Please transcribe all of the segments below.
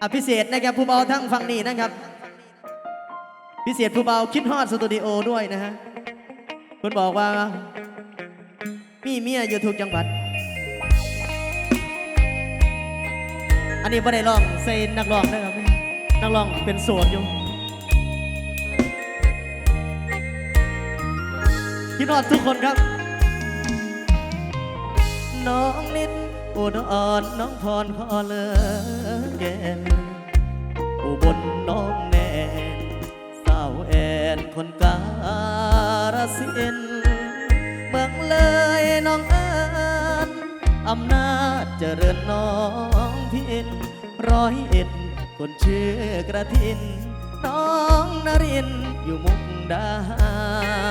อะพิเศษนะครับผู้เบาทั้งฝั่งนี้นะครับ พิเศษผู้เบาคิดฮอดสตูดิโอด้วยนะฮะคุณบอกว่า มีเมียอยู่ทุกจังหวัด อันนี้ไม่ได้ร้องใส่นักร้องนะครับนักร้องเป็นโสดอยู่คิดฮอดทุกคนครับ น้องนิด อุดอ่อนน้องพรพอเลอแกนอุบลน้องแนนสาวแอนคนการสินเมืองเลยน้องเอิญอำนาจเจริญน้องพินร้อยเอ็ดคนชื่อกระทิน น้องนรินอยู่มุกดาหา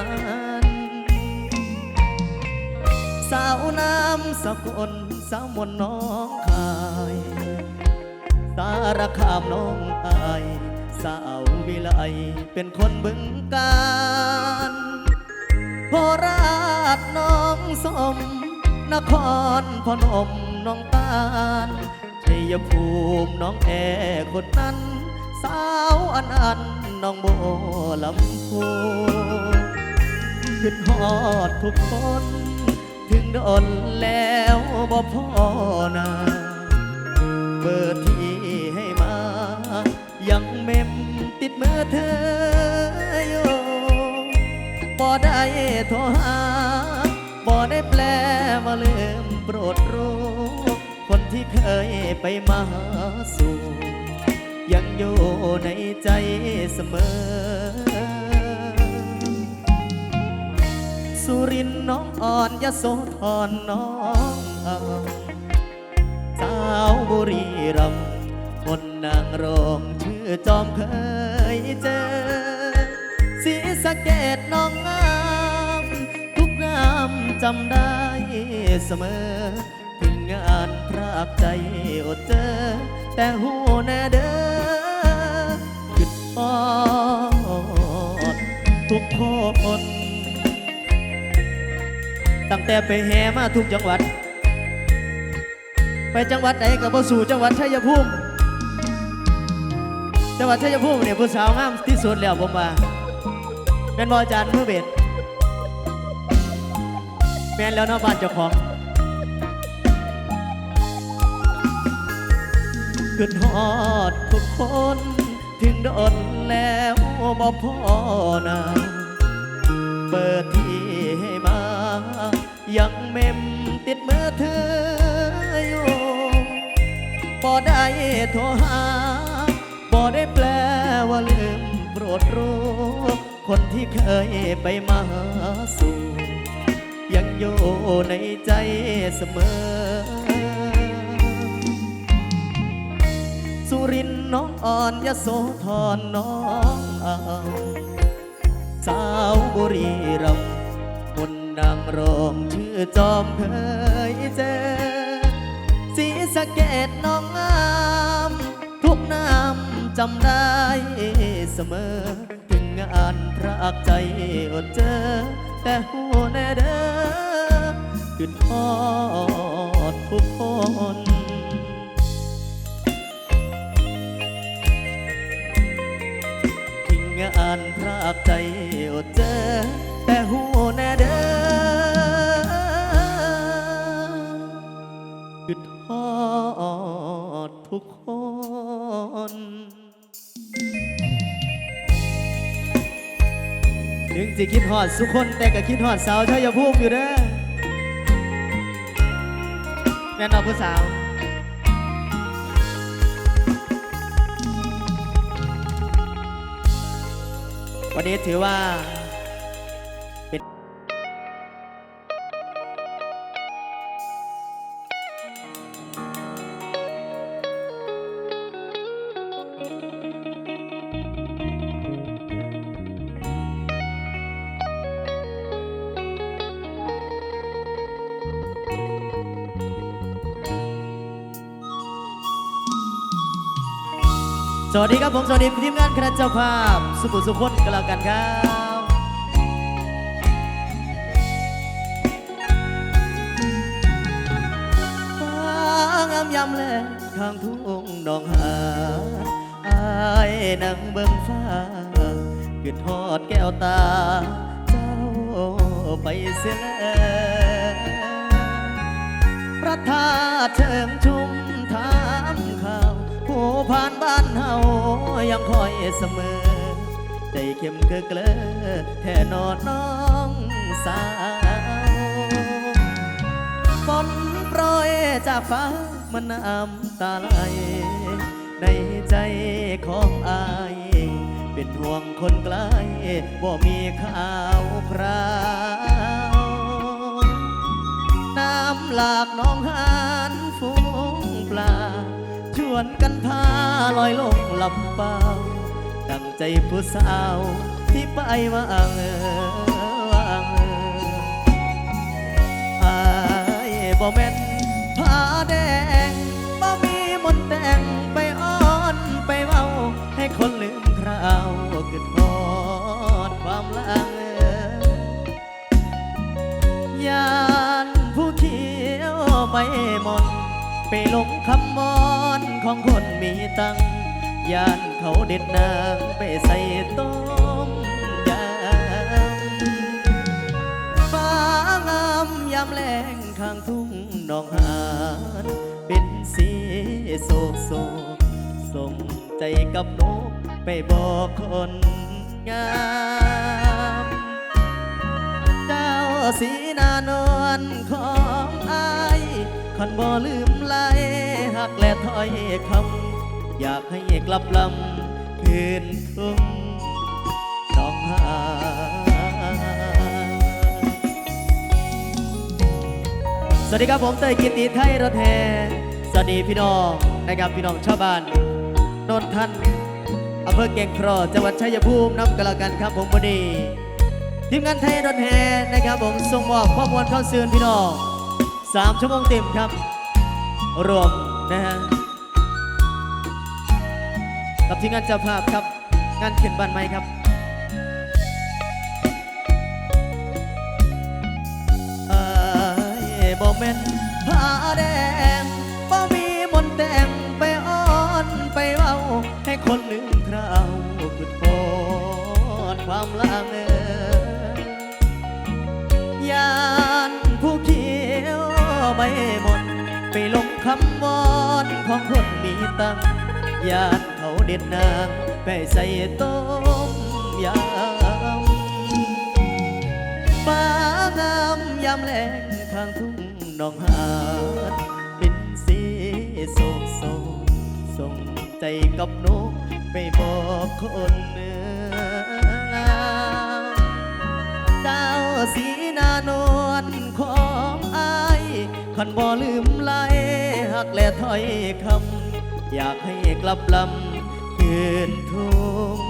รสาวน้ำสกุล สาวมนน้องคาย สารคามน้องอายสาววิไลเป็นคนบึงการโคราชน้องสม นครพนมน้องตาลชัยภูมิน้องแอคนนั้น สาวอันอันน้องโบลำพูขึ้นฮอดทุกคน ดนแล้วบ่พอนาเบอร์ที่ให้มา ยังเมมติดมือเธออยู่บ่ได้โทรหาบ่ได้แปลว่าลืมโปรดรู้ คนที่เคยไปมาหาสู่ยังอยู่ในใจเสมอ สุรินทร์น้องอ่อนยโสธรน้องอามสาวบุรีรัมย์คนนางรองชื่อจอมเคยเจอสีสะเกตน้องงามทุกน้ำจำได้เสมอ ถึงงานพรากใจอดเจอ แต่หูแน่เด้อคิดทอดทุกคน ตั้งแต่ไปแห่มาทุกจังหวัด ไปจังหวัดไหนก็บ่สู่จังหวัดชัยภูมิจังหวัดชัยภูมิเนี่ยผู้สาวงามที่สุดแล้วผมว่าเป็นบอาจารย์มือเบ็ดแม่นแล้วเนาะบ้านเจ้าของขึ้นฮอดทุกคนถึงโดนแล้วบ่พอนาเบอร์ที่ให้มา ยังเมมติดมือเธออยู่บ่ได้โทรหาบ่ได้แปลว่าลืมโปรดรู้ คนที่เคยไปมาสู่ ยังอยู่ในใจเสมอ สุรินทร์น้องอ่อนยโสธรน้องอาวสาวบุรีรัมย์ นางรองชื่อจอมเคยเจอสีสะเกตน้องงาม ทุกน้ำจำได้เสมอ ถึงงานพระอักใจอดเจอ แต่หัวแน่เด้อขึ้นทอดทุกคนทิ้งงานพรากใจอดเจ ถึงจะคิดฮอดสุคนแต่ก็คิดฮอดสาวชายภูมิอยู่เด้อแม่นอาผู้สาววันนี้ถือว่า สวัสดีครับผมสวัสดีทีมงานคณะเจ้าภาพ สุขุสุขคนกันแล้วกันครับฟังำแลงข้างทุ่งนองหาอายนั่งเบิ่งฟ้าคือทอดแก้วตา เจ้าไปเสียแล้วประทาตุเชิงชุม ผ่านบ้านเฮายังคอยเสมอ ใจเข้มเกลือเกลอแท่นอนน้องสาวฝนโปรยจากฟ้ามันน้ำตาไหลในใจของอาย เป็นห่วงคนไกลบ่มีข่าวคราว น้ำหลากน้องหานฟูงปลา วนกันพาลอยลงลำเปล่าดังใจผู้สาวที่ไปว่างเออวางเอออายบ่แม่นผ้าแดงบ่มีมนแต่งไปอ้อนไปเว้าให้คนลืมคราวกึดหอ ไปหลงคำมอนของคนมีตังยานเขาเด็ดนางไปใส่ต้มยำฟ้างามยามแลงข้างทุ่งนองหานเป็นสีโศกโศกส่งใจกับนกไปบอกคนงามเจ้าสีนานวลของอาย คันบ่ลืมไหลหักและถ้อยคำอยากให้กลับลำคืนทุ่งหนองหาสวัสดีครับผมเตยกิตติไทยรถแห่สวัสดีพี่น้องนะครับพี่น้องชาวบ้านนนทันอำเภอเก่งครอจังหวัดชัยภูมิน้ำกะลากันครับผมวันนี้ทีมงานไทยรถแห่นะครับผมส่งมอบข้อมูลเข้าสื่อพี่น้อง สามชั่วโมงเต็มครับ รวมนะฮะกับทีมงานเจ้าภาพครับ งานขึ้นบ้านใหม่ครับอายบ่แม่นผ้าแดงบ่มีมนแต่งไปอ้อนไปเว้า ให้คนลืมคราวคือโทษความลังเอ ม่หมดไปหลงคำวอนของคนมีตังค์ยานเขาเด็ดนางไปใส่ต้มยำฟ้างามยามแลงข้างทุ่งหนองหานเป็นสีโศกโศกส่งใจกับนกไปบอกคน คันบ่ลืมไหลหักและถ้อยคำ อยากให้กลับลำคืนทุ่ง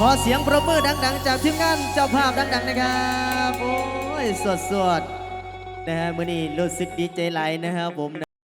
ขอเสียงประมือดัง ๆ จากทีมงานเจ้าภาพดัง ๆ นะครับ โอ้ย สดๆนะฮะมื่อนี้รู้สึกดีใจหลายนะครับผม